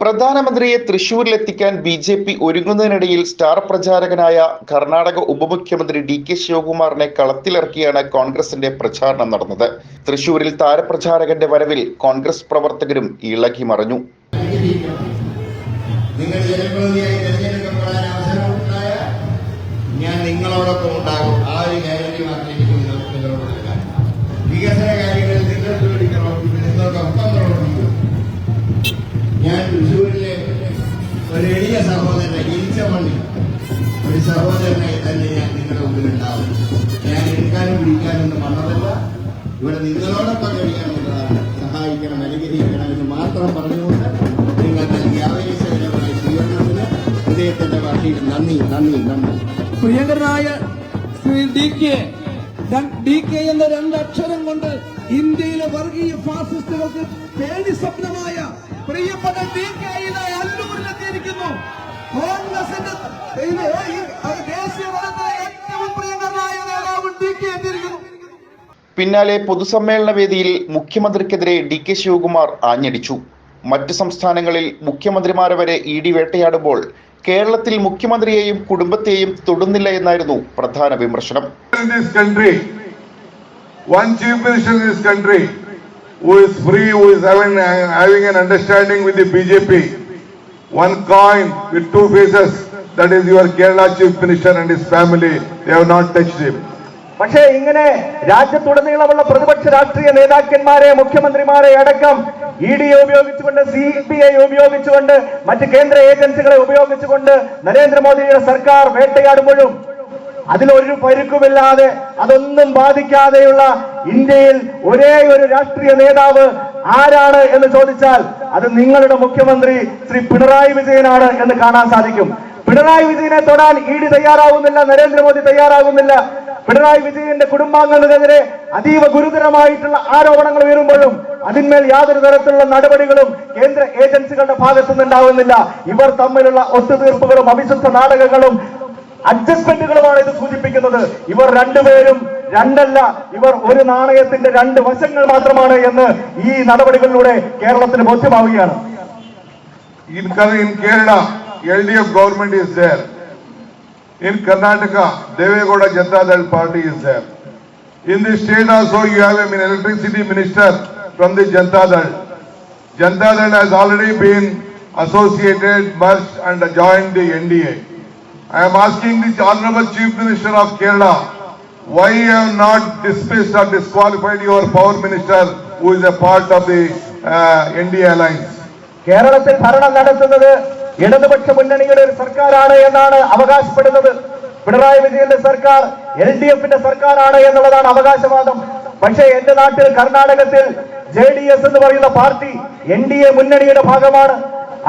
പ്രധാനമന്ത്രിയെ തൃശൂരിലെത്തിക്കാൻ B J P ഒരുങ്ങുന്നതിനിടയിൽ സ്റ്റാർ പ്രചാരകനായ കർണാടക ഉപമുഖ്യമന്ത്രി ഡി കെ ശിവകുമാറിനെ കളത്തിലിറക്കിയാണ് കോൺഗ്രസിന്റെ പ്രചാരണം നടന്നത്. തൃശൂരിൽ താരപ്രചാരകന്റെ വരവിൽ കോൺഗ്രസ് പ്രവർത്തകരും ഇളകി മറിഞ്ഞു. ഞാൻ നിങ്ങളോടൊപ്പം സഹോദരനെ തന്നെ ഞാൻ നിങ്ങളുടെ മുമ്പിൽ ഉണ്ടാവും ഞാൻ എടുക്കാനും പിടിക്കാനൊന്നും വന്നതല്ല. ഇവിടെ നിങ്ങളോടൊപ്പം കഴിയണമെന്നതാണ് സഹായിക്കണം അനുഗ്രഹിക്കണം എന്ന് മാത്രം പറഞ്ഞുകൊണ്ട് നിങ്ങൾ നൽകിയ ആവേശകരമായ സ്വീകരണത്തിന് ഹൃദയത്തിന്റെ ഭാഷയിൽ നന്ദി നന്ദി നന്ദി. പ്രിയങ്കരനായ Shri D K D K എന്ന രണ്ടക്ഷരം കൊണ്ട് ഇന്ത്യയിലെ വർഗീയ ഫാസിസ്റ്റുകൾക്ക് പേടി സ്വപ്നമായ പ്രിയപ്പെട്ട ഡി പിന്നാലെ പൊതുസമ്മേളന വേദിയിൽ മുഖ്യമന്ത്രിക്കെതിരെ ഡി കെ ശിവകുമാർ ആഞ്ഞടിച്ചു. മറ്റ് സംസ്ഥാനങ്ങളിൽ മുഖ്യമന്ത്രിമാരെ വരെ ഇ ഡി വേട്ടയാടുമ്പോൾ കേരളത്തിൽ മുഖ്യമന്ത്രിയെയും കുടുംബത്തെയും തൊടുന്നില്ല എന്നായിരുന്നു പ്രധാന വിമർശനം. പക്ഷേ ഇങ്ങനെ രാജ്യത്തുടനീളമുള്ള പ്രതിപക്ഷ രാഷ്ട്രീയ നേതാക്കന്മാരെ മുഖ്യമന്ത്രിമാരെ അടക്കം ഇ ഡി ഉപയോഗിച്ചുകൊണ്ട് സി ബി ഐ ഉപയോഗിച്ചുകൊണ്ട് മറ്റ് കേന്ദ്ര ഏജൻസികളെ ഉപയോഗിച്ചുകൊണ്ട് നരേന്ദ്രമോദിയുടെ സർക്കാർ വേട്ടയാടുമ്പോഴും അതിലൊരു പരുക്കുമില്ലാതെ അതൊന്നും ബാധിക്കാതെയുള്ള ഇന്ത്യയിൽ ഒരേ ഒരു രാഷ്ട്രീയ നേതാവ് ആരാണ് എന്ന് ചോദിച്ചാൽ അത് നിങ്ങളുടെ മുഖ്യമന്ത്രി ശ്രീ പിണറായി വിജയനാണ് എന്ന് കാണാൻ സാധിക്കും. പിണറായി വിജയനെ തൊടാൻ ഇ ഡി തയ്യാറാവുന്നില്ല നരേന്ദ്രമോദി തയ്യാറാകുന്നില്ല പിണറായി വിജയന്റെ കുടുംബാംഗങ്ങൾക്കെതിരെ അതീവ ഗുരുതരമായിട്ടുള്ള ആരോപണങ്ങൾ വരുമ്പോഴും അതിന്മേൽ യാതൊരു തരത്തിലുള്ള നടപടികളും കേന്ദ്ര ഏജൻസികളുടെ ഭാഗത്തു നിന്നുണ്ടാവുന്നില്ല ഇവർ തമ്മിലുള്ള ഒത്തുതീർപ്പുകളും അവിശുദ്ധ നാടകങ്ങളും അഡ്ജസ്റ്റ്മെന്റുകളുമാണ് ഇത് സൂചിപ്പിക്കുന്നത്. ഇവർ രണ്ടുപേരും രണ്ടല്ല ഇവർ ഒരു നാണയത്തിന്റെ രണ്ട് വശങ്ങൾ മാത്രമാണ് എന്ന് ഈ നടപടികളിലൂടെ കേരളത്തിന് ബോധ്യമാവുകയാണ്. In Kerala L D F government is there. In Karnataka, Devegowda Janata Dal party is there. In the state also, you have an electricity minister from the Janata Dal. Janata Dal has already been associated, merged and joined the NDA. I am asking the Honorable Chief Minister of Kerala, why you have not dismissed or disqualified your power minister who is a part of the uh, NDA alliance? കേരളത്തിൽ ഭരണം നടത്തുന്നത് ഇടതുപക്ഷ മുന്നണിയുടെ ഒരു സർക്കാരാണ് എന്നാണ് അവകാശപ്പെടുന്നത്. പിണറായി വിജയന്റെ സർക്കാർ എൽ ഡി എഫിന്റെ സർക്കാരാണ് എന്നുള്ളതാണ് അവകാശവാദം. പക്ഷേ എന്റെ നാട്ടിൽ കർണാടകത്തിൽ ജെ ഡി എസ് എന്ന് പറയുന്ന പാർട്ടി എൻ ഡി എ മുന്നണിയുടെ ഭാഗമാണ്.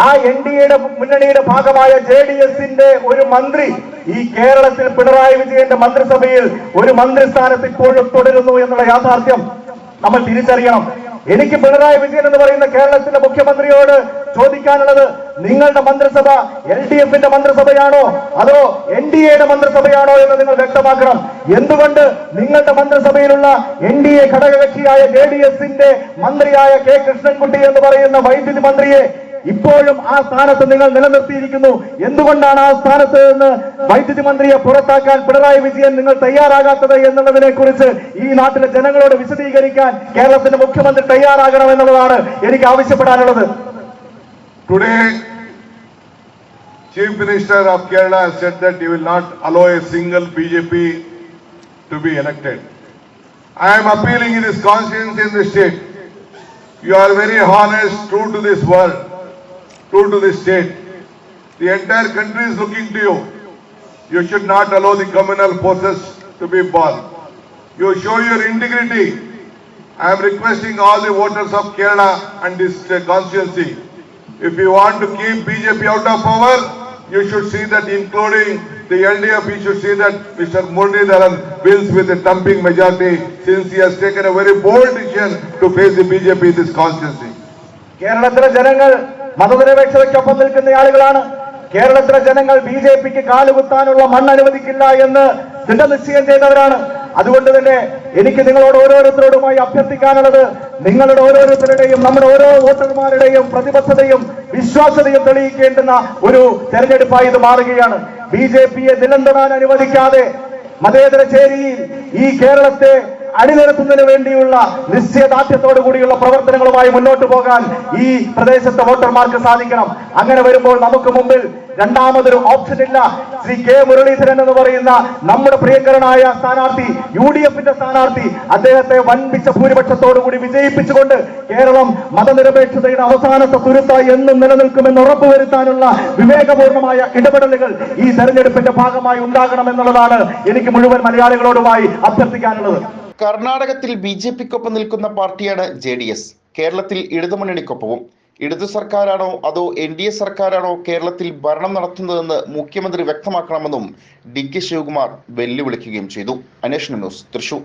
ആ എൻ ഡി എയുടെ മുന്നണിയുടെ ഭാഗമായ ജെ ഡി എസിന്റെ ഒരു മന്ത്രി ഈ കേരളത്തിൽ പിണറായി വിജയന്റെ മന്ത്രിസഭയിൽ ഒരു മന്ത്രിസ്ഥാനത്ത് ഇപ്പോഴും തുടരുന്നു എന്നുള്ള യാഥാർത്ഥ്യം നമ്മൾ തിരിച്ചറിയണം. എനിക്ക് പിണറായി വിജയൻ എന്ന് പറയുന്ന കേരളത്തിന്റെ മുഖ്യമന്ത്രിയോട് ചോദിക്കാനുള്ളത് നിങ്ങളുടെ മന്ത്രിസഭ എൽ ഡി എഫിന്റെ മന്ത്രിസഭയാണോ അതോ എൻ ഡി എയുടെ മന്ത്രിസഭയാണോ എന്ന് നിങ്ങൾ വ്യക്തമാക്കണം. എന്തുകൊണ്ട് നിങ്ങളുടെ മന്ത്രിസഭയിലുള്ള എൻ ഡി എ ഘടകകക്ഷിയായ ജെ ഡി എസിന്റെ മന്ത്രിയായ കെ കൃഷ്ണൻകുട്ടി എന്ന് പറയുന്ന വൈദ്യുതി മന്ത്രിയെ ഇപ്പോഴും ആ സ്ഥാനത്ത് നിങ്ങൾ നിലനിർത്തിയിരിക്കുന്നു. എന്തുകൊണ്ടാണ് ആ സ്ഥാനത്ത് നിന്ന് വൈദ്യുതി മന്ത്രിയെ പുറത്താക്കാൻ പിണറായി വിജയൻ നിങ്ങൾ തയ്യാറാകാത്തത് എന്നുള്ളതിനെ കുറിച്ച് ഈ നാട്ടിലെ ജനങ്ങളോട് വിശദീകരിക്കാൻ കേരളത്തിന്റെ മുഖ്യമന്ത്രി തയ്യാറാകണം എന്നുള്ളതാണ് എനിക്ക് ആവശ്യപ്പെടാനുള്ളത്. Today, Chief Minister of Kerala has said that he will not allow a single BJP to be elected. I am appealing in his conscience in the state. You are very honest, true to this world, true to this state. The entire country is looking to you. You should not allow the communal forces to be born. You show your integrity. I am requesting all the voters of Kerala and this constituency if you want to keep BJP out of power, you should see that including the LDF, you should see that Mr. Muralidharan wins with a thumping majority since he has taken a very bold decision to face the BJP in this constituency. കേരളത്തിലെ ജനങ്ങൾ മതനിരപേക്ഷതയ്ക്കൊപ്പം നിൽക്കുന്ന ആളുകളാണ് കേരളത്തിലെ ജനങ്ങൾ B J പിക്ക് കാലുകുത്താനുള്ള മണ്ണ് അനുവദിക്കില്ല എന്ന് ദൃഢനിശ്ചയം ചെയ്തവരാണ് അതുകൊണ്ട് തന്നെ എനിക്ക് നിങ്ങളോട് ഓരോരുത്തരോടുമായി അഭ്യർത്ഥിക്കാനുള്ളത് നിങ്ങളുടെ ഓരോരുത്തരുടെയും നമ്മുടെ ഓരോ വോട്ടർമാരുടെയും പ്രതിബദ്ധതയും വിശ്വാസതയും തെളിയിക്കേണ്ടുന്ന ഒരു തെരഞ്ഞെടുപ്പായി ഇത് മാറുകയാണ്. ബി ജെ പിയെ നിലംതൊടാൻ അനുവദിക്കാതെ മതേതര ചേരിയിൽ ഈ കേരളത്തെ അണിനിരത്തുന്നതിന് വേണ്ടിയുള്ള നിശ്ചയദാർഢ്യത്തോടു കൂടിയുള്ള പ്രവർത്തനങ്ങളുമായി മുന്നോട്ട് പോകാൻ ഈ പ്രദേശത്തെ വോട്ടർമാർക്ക് സാധിക്കണം. അങ്ങനെ വരുമ്പോൾ നമുക്ക് മുമ്പിൽ രണ്ടാമതൊരു ഓപ്ഷൻ ഇല്ല. ശ്രീ കെ മുരളീധരൻ എന്ന് പറയുന്ന നമ്മുടെ പ്രിയങ്കരനായ സ്ഥാനാർത്ഥി യു ഡി എഫിന്റെ സ്ഥാനാർത്ഥി അദ്ദേഹത്തെ വൻപിച്ച ഭൂരിപക്ഷത്തോടു കൂടി വിജയിപ്പിച്ചുകൊണ്ട് കേരളം മതനിരപേക്ഷതയുടെ അവസാനത്തെ തുരുത്തായി എന്നും നിലനിൽക്കുമെന്ന് ഉറപ്പുവരുത്താനുള്ള വിവേകപൂർണമായ ഇടപെടലുകൾ ഈ തെരഞ്ഞെടുപ്പിന്റെ ഭാഗമായി ഉണ്ടാകണം എന്നുള്ളതാണ് എനിക്ക് മുഴുവൻ മലയാളികളോടുമായി അഭ്യർത്ഥിക്കാനുള്ളത്. കർണാടകത്തിൽ ബി ജെ പിക്കൊപ്പം നിൽക്കുന്ന പാർട്ടിയാണ് ജെ ഡി എസ്. കേരളത്തിൽ ഇടതുമുന്നണിക്കൊപ്പവും. ഇടതു സർക്കാരാണോ അതോ എൻ ഡി എ സർക്കാരാണോ കേരളത്തിൽ ഭരണം നടത്തുന്നതെന്ന് മുഖ്യമന്ത്രി വ്യക്തമാക്കണമെന്നും ഡി കെ ശിവകുമാർ വെല്ലുവിളിക്കുകയും ചെയ്തു. അന്വേഷണ ന്യൂസ് തൃശൂർ.